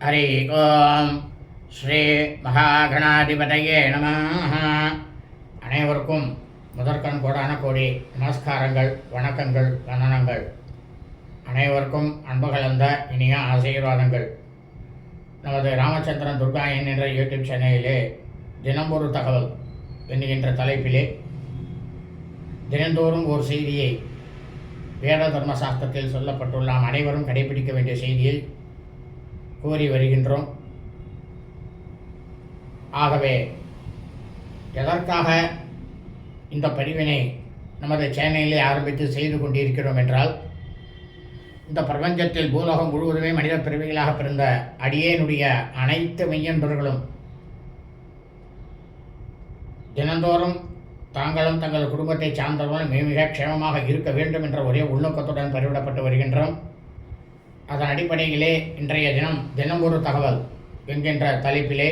हरि ओम् ஸ்ரீ மகாகணாதிபதையே நம அனைவருக்கும் முதற்கண் கோடான கோடி நமஸ்காரங்கள் வணக்கங்கள் வந்தனங்கள் அனைவருக்கும் அன்பு கலந்த இனிய ஆசீர்வாதங்கள் நமது ராமச்சந்திரன் துர்கா என் என்ற யூடியூப் சேனலிலே தினம் ஒரு தகவல் என்கின்ற தலைப்பிலே தினந்தோறும் ஒரு செய்தியை வேத தர்ம சாஸ்திரத்தில் சொல்லப்பட்டுள்ள நாம் அனைவரும் கடைபிடிக்க வேண்டிய செய்தியை கூறி வருகின்றோம். ஆகவே எதற்காக இந்த பதிவினை நமது சேனலிலே ஆரம்பித்து செய்து கொண்டிருக்கிறோம் என்றால் இந்த பிரபஞ்சத்தில் பூலோகம் முழுவதுமே மனித பிறவிகளாக பிறந்த அடியேனுடைய அனைத்து மெய்யன்பர்களும் தினந்தோறும் தாங்களும் தங்கள் குடும்பத்தை சார்ந்தவர்களும் மிக மிக க்ஷேமமாக இருக்க வேண்டும் என்ற ஒரே உள்நோக்கத்துடன் பரிவிடப்பட்டு வருகின்றோம். அதன் அடிப்படையிலே இன்றைய தினம் தினம் ஒரு தகவல் என்கின்ற தலைப்பிலே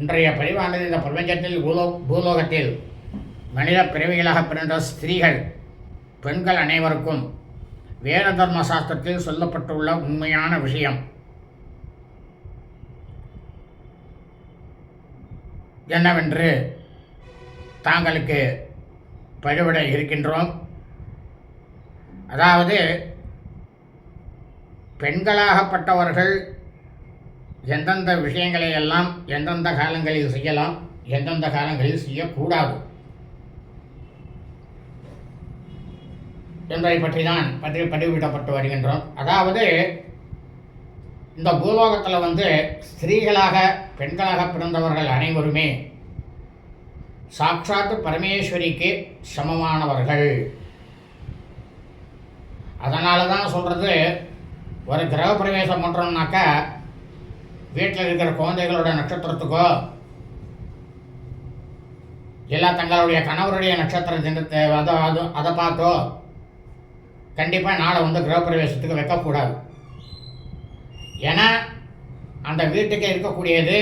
இன்றைய பதிவானது இந்த பிரபஞ்சத்தில் பூலோ பூலோகத்தில் மனித பிறவிகளாக பிறந்த ஸ்திரீகள் பெண்கள் அனைவருக்கும் வேத தர்ம சாஸ்திரத்தில் சொல்லப்பட்டுள்ள உண்மையான விஷயம். என்னவென்று தாங்களுக்கு பழுவிட இருக்கின்றோம். அதாவது பெண்களாகப்பட்டவர்கள் எந்தெந்த விஷயங்களை எல்லாம் எந்தெந்த காலங்களில் செய்யலாம் எந்தெந்த காலங்களில் செய்யக்கூடாது என்பதை பற்றி தான் பதிவு பதிவிடப்பட்டு வருகின்றோம். அதாவது இந்த பூலோகத்தில் வந்து ஸ்திரீகளாக பெண்களாக பிறந்தவர்கள் அனைவருமே சாட்சாத்து பரமேஸ்வரிக்கு சமமானவர்கள். அதனால தான் சொல்கிறது ஒரு கிரக பிரவேசம் பண்ணுறோம்னாக்கா வீட்டில் இருக்கிற குழந்தைகளோட நட்சத்திரத்துக்கோ இல்லை தங்களுடைய கணவருடைய நட்சத்திர தினத்தை அதை அது அதை பார்த்தோ கண்டிப்பாக நாளை வந்து கிரகப்பிரவேசத்துக்கு வைக்கக்கூடாது. ஏன்னா அந்த வீட்டுக்கு இருக்கக்கூடியது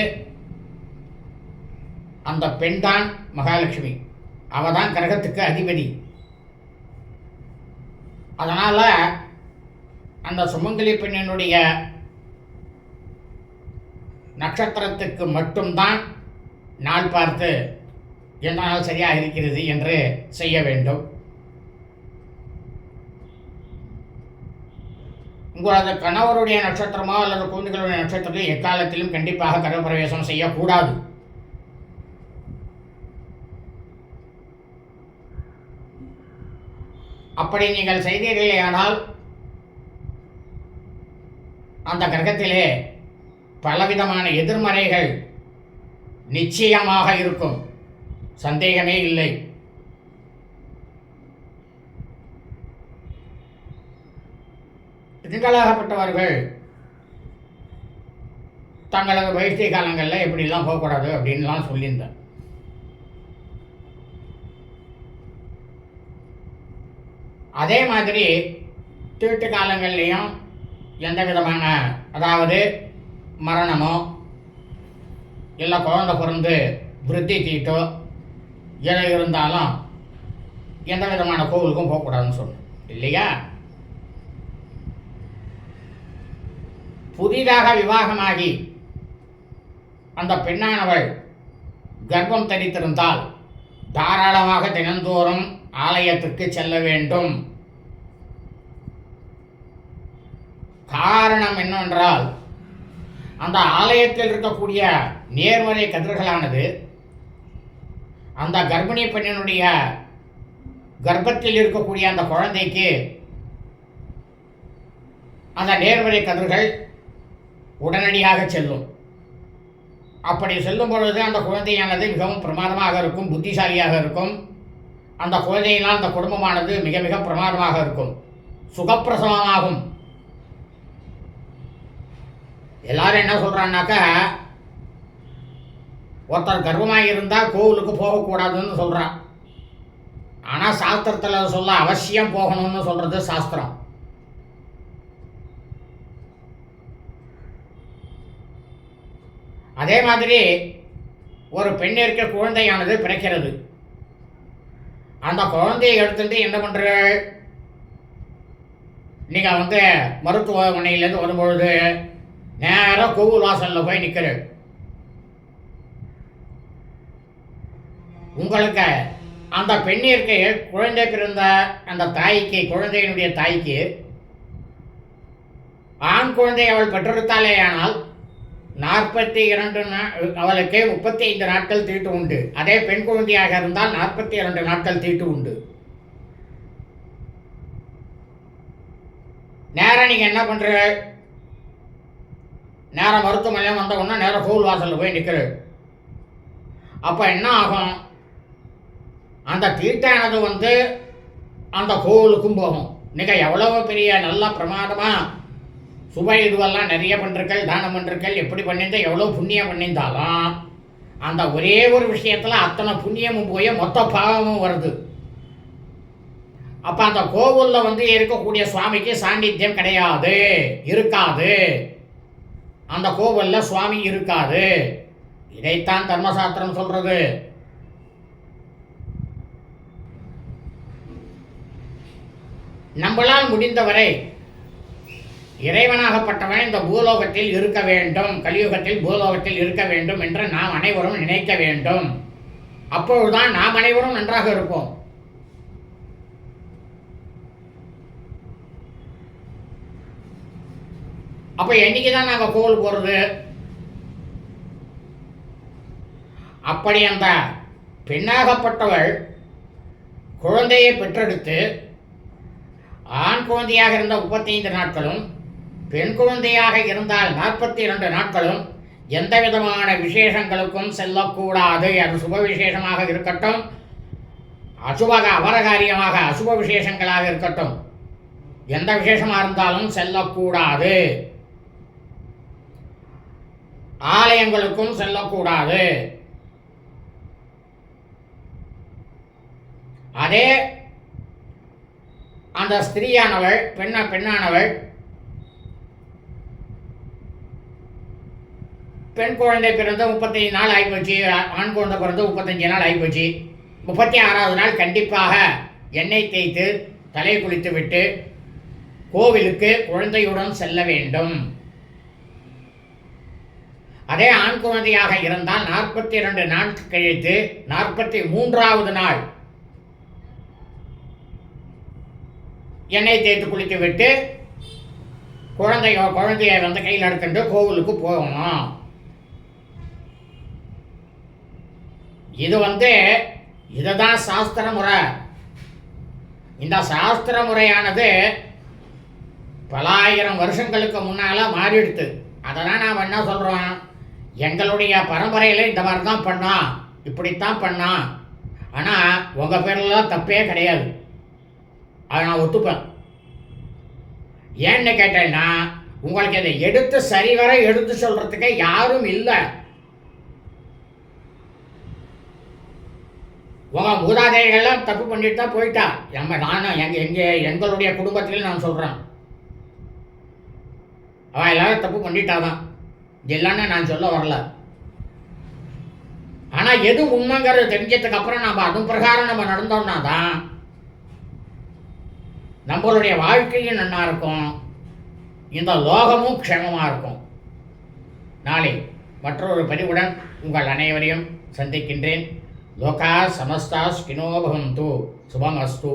அந்த பெண் தான் மகாலட்சுமி. அவ தான் கிரகத்துக்கு அதிபதி. அதனால் அந்த சுமங்கலி பெண்ணினுடைய நட்சத்திரத்துக்கு மட்டும்தான் நாள் பார்த்து எந்த நாள் சரியாக இருக்கிறது என்று செய்ய வேண்டும். உங்களது கணவருடைய நட்சத்திரமோ அல்லது குழந்தைகளுடைய நட்சத்திரமோ எக்காலத்திலும் கண்டிப்பாக கருப்பிரவேசம் செய்யக்கூடாது. அப்படி நீங்கள் செய்தீர்களே ஆனால் அந்த கிரகத்திலே பலவிதமான எதிர்மறைகள் நிச்சயமாக இருக்கும். சந்தேகமே இல்லை. பெண்களாகப்பட்டவர்கள் தங்களது வயசை காலங்களில் எப்படிலாம் போகக்கூடாது அப்படின்லாம் சொல்லியிருந்தேன் அதே மாதிரி திருட்டு காலங்கள்லேயும் எந்த விதமான அதாவது மரணமோ இல்லை குழந்தை பிறந்து விருத்தி தீட்டோ எதை இருந்தாலும் எந்த விதமான கோவிலுக்கும் போகக்கூடாதுன்னு சொன்னோம் இல்லையா? புதிதாக விவாகமாகி அந்த பெண்ணானவள் கர்ப்பம் தரித்திருந்தால் தாராளமாக தினந்தோறும் ஆலயத்திற்கு செல்ல வேண்டும். காரணம் என்னவென்றால் அந்த ஆலயத்தில் இருக்கக்கூடிய நேர்மறை கதிர்களானது அந்த கர்ப்பிணி பெண்ணினுடைய கர்ப்பத்தில் இருக்கக்கூடிய அந்த குழந்தைக்கு அந்த நேர்மறை கதிர்கள் உடனடியாக செல்லும். அப்படி செல்லும் பொழுது அந்த குழந்தையானது மிகவும் பிரமாதமாக இருக்கும் புத்திசாலியாக இருக்கும். அந்த குழந்தையினால் அந்த குடும்பமானது மிக மிக பிரமாதமாக இருக்கும். சுகப்பிரசவமாகும். எல்லாரும் என்ன சொல்கிறான்னாக்கா ஒருத்தர் கர்ப்பமாக இருந்தால் கோவிலுக்கு போகக்கூடாதுன்னு சொல்கிறான் ஆனால் சாஸ்திரத்தில் சொல்ல அவசியம் போகணும்னு சொல்கிறது சாஸ்திரம். அதே மாதிரி ஒரு பெண்ணிற்கு குழந்தையானது பிறக்கிறது. அந்த குழந்தையை எடுத்துட்டு என்ன பண்ணுறீர்கள் நீங்கள் வந்து மருத்துவமனையிலேருந்து வரும்பொழுது நேராக கோவில் வாசலில் போய் நிற்கிறேன் உங்களுக்கு அந்த பெண்ணிற்கு குழந்தை பிறந்த அந்த தாய்க்கு குழந்தையினுடைய தாய்க்கு ஆண் குழந்தை அவள் பெற்றெடுத்தாலேயானால் நாற்பத்தி இரண்டு அவளுக்கு முப்பத்தி ஐந்து நாட்கள் தீட்டு உண்டு. அதே பெண் குழந்தையாக இருந்தால் நாற்பத்தி இரண்டு நாட்கள் தீட்டு உண்டு. நேரம் நீங்கள் என்ன பண்ணுற நேரம் மருத்துவமனையில் வந்த உடனே நேரம் கோவில் வாசலில் போய் நிற்கிறது அப்போ என்ன ஆகும்? அந்த தீட்டானது வந்து அந்த கோவிலுக்கும் போகும். நீங்கள் எவ்வளோ பெரிய நல்ல பிரமாதமாக சுப இதுவெல்லாம் நிறைய பண்ணிருக்கள் தானம் பண்ணிருக்கள் எப்படி பண்ணியிருந்தால் எவ்வளோ புண்ணியம் பண்ணியிருந்தாலும் அந்த ஒரே ஒரு விஷயத்தில் அத்தனை புண்ணியமும் போய் மொத்த பாவமும் வருது. அப்போ அந்த கோவிலில் வந்து இருக்கக்கூடிய சுவாமிக்கு சாநித்தியம் கிடையாது இருக்காது. அந்த கோவிலில் சுவாமி இருக்காது இதைத்தான் தர்மசாஸ்திரம் சொல்றது. நம்மளால் முடிந்தவரை இறைவனாகப்பட்டவன் இந்த பூலோகத்தில் இருக்க வேண்டும் கலியுகத்தில் பூலோகத்தில் இருக்க வேண்டும் என்று நாம் அனைவரும் நினைக்க வேண்டும். அப்பொழுதுதான் நாம் அனைவரும் நன்றாக இருப்போம். அப்போ என்றைக்கு தான் நாங்கள் கோவில் போகிறது அப்படி அந்த பெண்ணாகப்பட்டவள் குழந்தையை பெற்றெடுத்து ஆண் குழந்தையாக இருந்த முப்பத்தைந்து நாட்களும் பெண் குழந்தையாக இருந்தால் நாற்பத்தி இரண்டு நாட்களும் எந்த விதமான விசேஷங்களுக்கும் செல்லக்கூடாது. அது சுப விசேஷமாக இருக்கட்டும். அசுபக அபரகாரியமாக அசுப விசேஷங்களாக இருக்கட்டும். எந்த விசேஷமாக இருந்தாலும் செல்லக்கூடாது. ஆலயங்களுக்கும் செல்லக்கூடாது. அதே அந்த ஸ்திரீயானவள் பெண்ண பெண்ணானவள் பெண் குழந்தை பிறந்து முப்பத்தஞ்சு நாள் ஆகிப்போச்சு ஆண் குழந்தை பிறந்து முப்பத்தஞ்சு நாள் ஆகிப்போச்சு முப்பத்தி ஆறாவது நாள் கண்டிப்பாக எண்ணெய் தேய்த்து தலை குளித்து விட்டு கோவிலுக்கு குழந்தையுடன் செல்ல வேண்டும். அதே ஆண் குழந்தையாக இருந்தால் நாற்பத்தி இரண்டு நாட்கள் கழித்து நாற்பத்தி மூன்றாவது நாள் எண்ணெய் தேய்த்து குளித்து விட்டு குழந்தைய குழந்தைய வந்து கையில் எடுத்துட்டு கோவிலுக்கு போகணும். இது வந்து இதுதான் சாஸ்திர முறை. இந்த சாஸ்திர முறையானது பல ஆயிரம் வருஷங்களுக்கு முன்னால் மாறிடுது அதெல்லாம் நாம் என்ன சொல்கிறோம் எங்களுடைய பரம்பரையில் இந்த மாதிரி தான் பண்ணோம் இப்படித்தான் பண்ணான். ஆனால் உங்கள் பேர்லாம் தப்பே கிடையாது. அதை நான் ஒத்துப்பேன். ஏன்னு கேட்டேன்னா உங்களுக்கு இதை எடுத்து சரிவர எடுத்து சொல்றதுக்கு யாரும் இல்லை. உங்க மூதாதையர்கள்லாம் தப்பு பண்ணிட்டு தான் போயிட்டா. நம்ம நானும் எங்க எங்க எங்களுடைய குடும்பத்திலையும் நான் சொல்றேன். அவள் எல்லாரும் தப்பு பண்ணிட்டாதான். இல்லைன்னு நான் சொல்ல வரல. ஆனா எது உண்மைங்கிறது தெரிஞ்சதுக்கு அப்புறம் நம்ம அது பிரகாரம் நம்ம நடந்தோம்னா தான் நம்மளுடைய வாழ்க்கையும் நல்லா இருக்கும். இந்த லோகமும் க்ஷேமமாக இருக்கும். நாளை மற்றொரு பதிவுடன் உங்கள் அனைவரையும் சந்திக்கின்றேன். லோகா சமஸ்தா ஸ்கினோ சுபம் சுபமஸ்து.